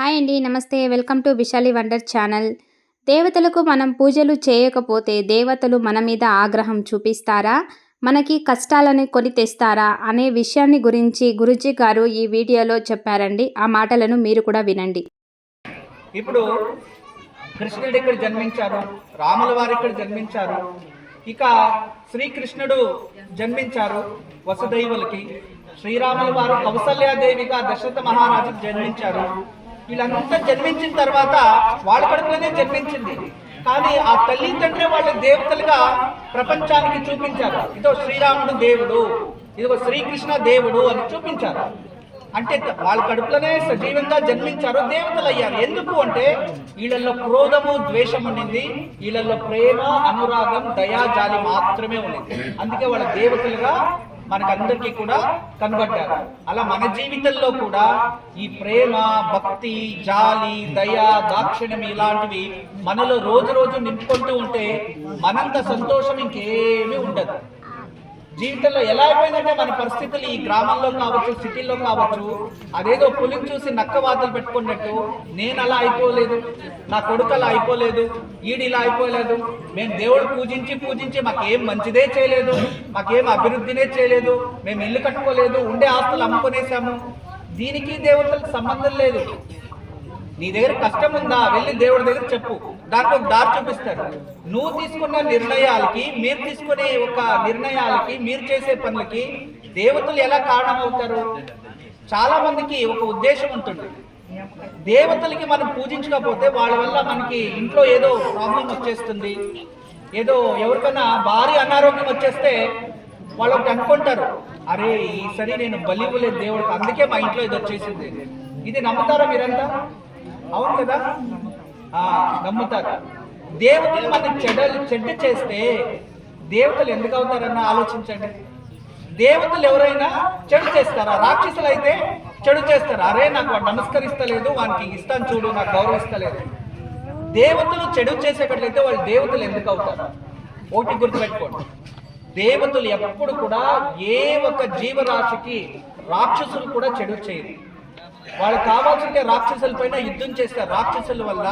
Hi అండి నమస్తే. Welcome to Vishali wonder channel. దేవతలకు మనం పూజలు చేయకపోతే దేవతలు మన మీద ఆగ్రహం చూపిస్తారా? మనకి కష్టాలని కొని తెస్తారా? అనే విషయాన్ని గురించి గురుజీ గారు ఈ వీడియోలో చెప్పారండి. ఆ మాటలను మీరు కూడా వినండి. ఇప్పుడు కృష్ణుడు ఇక్కడ జన్మించారు. రాముల వారు ఇక్కడ జన్మించారు. ఇక శ్రీకృష్ణుడు జన్మించారు వసుదైవులకి. శ్రీరాముల వారు కౌసల్యాదేవిగా దశరథ మహారాజు జన్మించారు. వీళ్ళంతా జన్మించిన తర్వాత వాళ్ళ కడుపులోనే జన్మించింది. కానీ ఆ తల్లి తండ్రి వాళ్ళ దేవతలుగా ప్రపంచానికి చూపించారు. ఇదో శ్రీరాముడు దేవుడు ఇదిగో శ్రీకృష్ణ దేవుడు అని చూపించారు. అంటే వాళ్ళ కడుపులోనే సజీవంగా జన్మించారు దేవతలు అయ్యారు. ఎందుకు అంటే వీళ్ళల్లో క్రోధము ద్వేషం ఉండింది. వీళ్ళల్లో ప్రేమ అనురాగం దయాజాలి మాత్రమే ఉండింది. అందుకే వాళ్ళ దేవతలుగా మనకందరికీ కూడా కనబడ్డారు. అలా మన జీవితంలో కూడా ఈ ప్రేమ భక్తి జాలి దయ దాక్షిణ్యం ఇలాంటివి మనలో రోజు రోజు నింపుకుంటూ ఉంటే మనంత సంతోషం ఇంకేమీ ఉండదు. జీవితంలో ఎలా అయిపోయిందంటే మన పరిస్థితులు ఈ గ్రామంలో కావచ్చు సిటీల్లో కావచ్చు అదేదో పులిని చూసి నక్క వాతలు పెట్టుకున్నట్టు నేను అలా అయిపోలేదు నా కొడుకు అలా అయిపోలేదు ఈడు ఇలా అయిపోలేదు. మేము దేవుడు పూజించి పూజించి మాకేం మంచిదే చేయలేదు మాకేం అభివృద్ధినే చేయలేదు మేము ఇల్లు కట్టుకోలేదు ఉండే ఆస్తులు అమ్ముకునేసాము. దీనికి దేవతలకు సంబంధం లేదు. నీ దగ్గర కష్టం ఉందా? వెళ్ళి దేవుడి దగ్గర చెప్పు. దాంట్లో ఒక దారి చూపిస్తాడు. నువ్వు తీసుకున్న నిర్ణయాలకి మీరు తీసుకునే ఒక నిర్ణయాలకి మీరు చేసే పనులకి దేవతలు ఎలా కారణమవుతారు? చాలా మందికి ఒక ఉద్దేశం ఉంటుంది. దేవతలకి మనం పూజించకపోతే వాళ్ళ వల్ల మనకి ఇంట్లో ఏదో ప్రాబ్లం వచ్చేస్తుంది. ఏదో ఎవరికైనా భారీ అనారోగ్యం వచ్చేస్తే వాళ్ళు ఒకటి అనుకుంటారు. అరే ఈసారి నేను బలి ఇవ్వలేదు దేవుడికి అందుకే మా ఇంట్లో ఇది వచ్చేసింది. ఇది నమ్ముతారా మీరంతా? అవును కదా? నమ్ముతారు. దేవతలు మనం చెడ చెడ్డ చేస్తే దేవతలు ఎందుకు అవుతారన్న ఆలోచించండి. దేవతలు ఎవరైనా చెడు చేస్తారా? రాక్షసులు అయితే చెడు చేస్తారు. అరే నాకు వాడు నమస్కరిస్తలేదు వానికి ఇస్తాను చూడు నాకు గౌరవిస్తలేదు. దేవతలు చెడు చేసేటట్లయితే వాళ్ళు దేవతలు ఎందుకు అవుతారు? ఒకటి గుర్తుపెట్టుకోండి. దేవతలు ఎప్పుడు కూడా ఏ ఒక్క జీవరాశికి రాక్షసులు కూడా చెడు చేయరు. వాళ్ళు కావాల్సింటే రాక్షసుల పైన యుద్ధం చేస్తారు రాక్షసుల వల్ల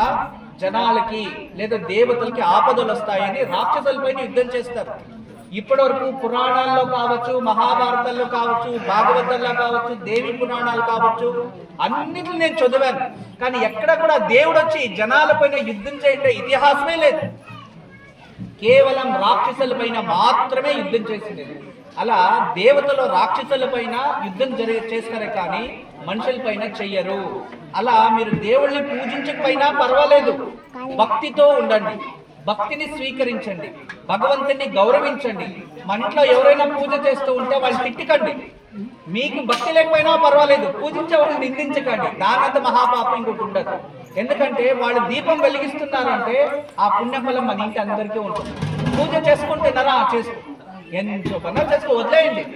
జనాలకి లేదా దేవతలకి ఆపదలు వస్తాయని రాక్షసుల పైన యుద్ధం చేస్తారు. ఇప్పటి వరకు పురాణాల్లో కావచ్చు మహాభారతంలో కావచ్చు భాగవతంలో కావచ్చు దేవి పురాణాలు కావచ్చు అన్నిటిని నేను చదివాను. కానీ ఎక్కడ కూడా దేవుడు వచ్చి జనాల పైన యుద్ధం చేయండి ఇతిహాసమే లేదు. కేవలం రాక్షసుల పైన మాత్రమే యుద్ధం చేసింది. అలా దేవతలు రాక్షసుల పైన యుద్ధం జరిగే చేస్తారే కానీ మనుషుల పైన చెయ్యరు. అలా మీరు దేవుళ్ళని పూజించకపోయినా పర్వాలేదు. భక్తితో ఉండండి. భక్తిని స్వీకరించండి. భగవంతుని గౌరవించండి. మన ఇంట్లో ఎవరైనా పూజ చేస్తూ ఉంటే వాళ్ళు తిట్టుకండి. మీకు భక్తి లేకపోయినా పర్వాలేదు. పూజించే వాళ్ళని నిందించకండి. దానంత మహాపాపం ఇంకోటి ఉండదు. ఎందుకంటే వాళ్ళు దీపం వెలిగిస్తున్నారంటే ఆ పుణ్యఫలం మన ఇంటి అందరికీ ఉంటుంది. పూజ చేసుకుంటున్నారా ఆ చేసుకో. ఎంతో పనులు చేసుకో వదిలేయండి.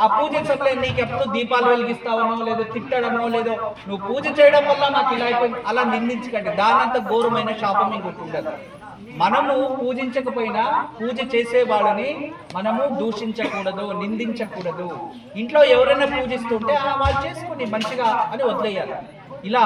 ఆ పూజ సమయంలో నీకు ఎప్పుడు దీపాలు వెలిగిస్తావనో లేదో తిట్టడమో లేదో నువ్వు పూజ చేయడం వల్ల నాకు ఇలా అయిపోయింది. అలా నిందించకండి. దానంత ఘోరమైన శాపం ఇంకొకటి ఉండదు మనము పూజించకపోయినా పూజ చేసే వాళ్ళని మనము దూషించకూడదు నిందించకూడదు. ఇంట్లో ఎవరైనా పూజిస్తుంటే "ఆ, వాళ్ళు చేసుకుని మంచిగా అని వదిలేయాలి. ఇలా